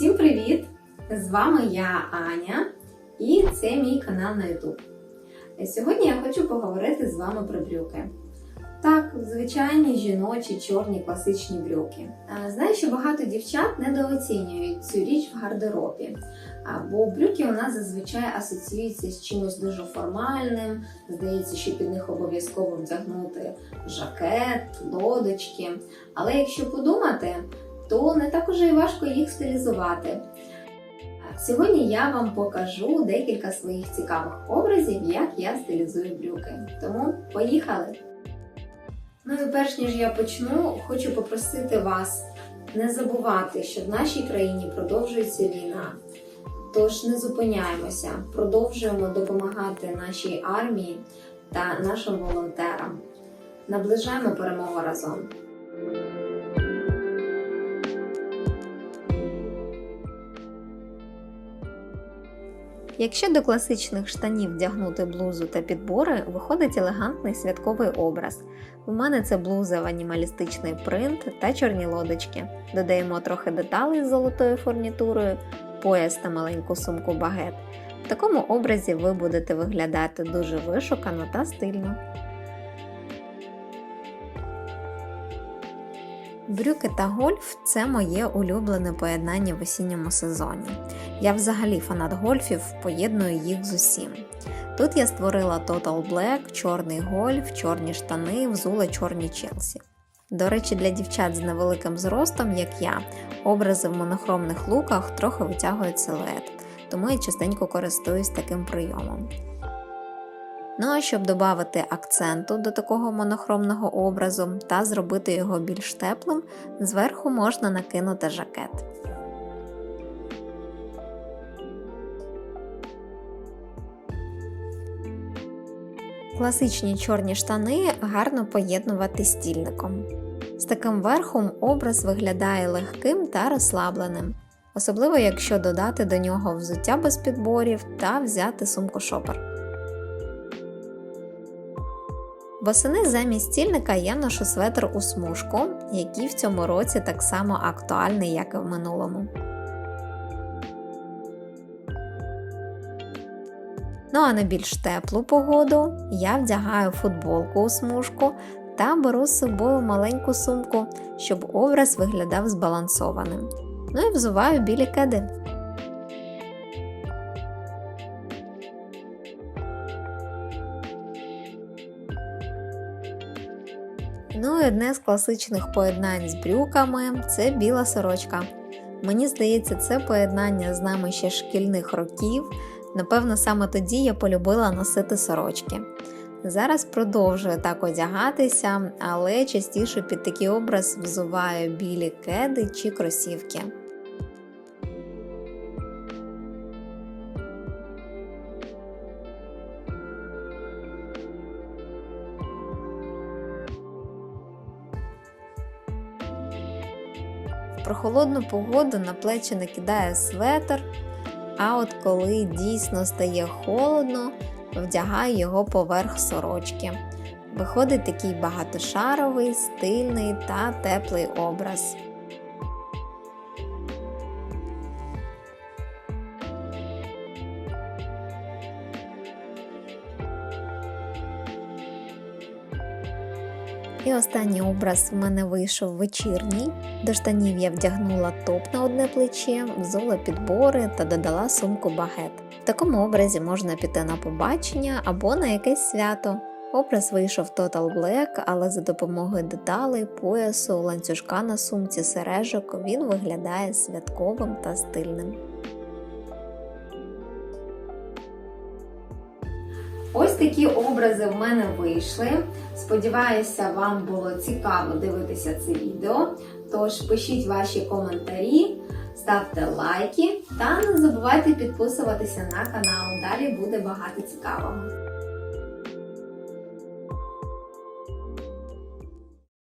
Привіт! З вами я Аня, і це мій канал на YouTube. Сьогодні я хочу поговорити з вами про брюки. Так, звичайні жіночі чорні класичні брюки. Знаю, що багато дівчат недооцінюють цю річ в гардеробі. Бо брюки у нас зазвичай асоціюються з чимось дуже формальним. Здається, що під них обов'язково вдягнути жакет, лодочки. Але якщо подумати, то не так уже і важко їх стилізувати. Сьогодні я вам покажу декілька своїх цікавих образів, як я стилізую брюки. Тому поїхали! Ну і перш ніж я почну, хочу попросити вас не забувати, що в нашій країні продовжується війна. Тож не зупиняємося, продовжуємо допомагати нашій армії та нашим волонтерам. Наближаємо перемогу разом. Якщо до класичних штанів вдягнути блузу та підбори, виходить елегантний святковий образ. У мене це блуза в анімалістичний принт та чорні лодочки. Додаємо трохи деталей з золотою фурнітурою, пояс та маленьку сумку багет. В такому образі ви будете виглядати дуже вишукано та стильно. Брюки та гольф це моє улюблене поєднання в осінньому сезоні. Я взагалі фанат гольфів, поєдную їх з усім. Тут я створила Total Black, чорний гольф, чорні штани, взула чорні челсі. До речі, для дівчат з невеликим зростом, як я, образи в монохромних луках трохи витягують силует, тому я частенько користуюсь таким прийомом. Ну а щоб додати акценту до такого монохромного образу та зробити його більш теплим, зверху можна накинути жакет. Класичні чорні штани гарно поєднувати з стільником. З таким верхом образ виглядає легким та розслабленим, особливо якщо додати до нього взуття без підборів та взяти сумку шопер. Восени замість стільника я ношу светр у смужку, який в цьому році так само актуальний, як і в минулому. Ну а на більш теплу погоду я вдягаю футболку у смужку та беру з собою маленьку сумку, щоб образ виглядав збалансованим. Ну і взуваю білі кеди. Ну і одне з класичних поєднань з брюками це біла сорочка. Мені здається, це поєднання з нами ще шкільних років. Напевно, саме тоді я полюбила носити сорочки. Зараз продовжую так одягатися, але частіше під такий образ взуваю білі кеди чи кросівки. В прохолодну погоду на плечі накидаю светр, а от коли дійсно стає холодно, вдягаю його поверх сорочки. Виходить такий багатошаровий, стильний та теплий образ. І останній образ в мене вийшов вечірній. До штанів я вдягнула топ на одне плече, взула підбори та додала сумку багет. В такому образі можна піти на побачення або на якесь свято. Образ вийшов Total Black, але за допомогою деталей, поясу, ланцюжка на сумці, сережок він виглядає святковим та стильним. Такі образи в мене вийшли. Сподіваюся, вам було цікаво дивитися це відео. Тож пишіть ваші коментарі, ставте лайки та не забувайте підписуватися на канал. Далі буде багато цікавого.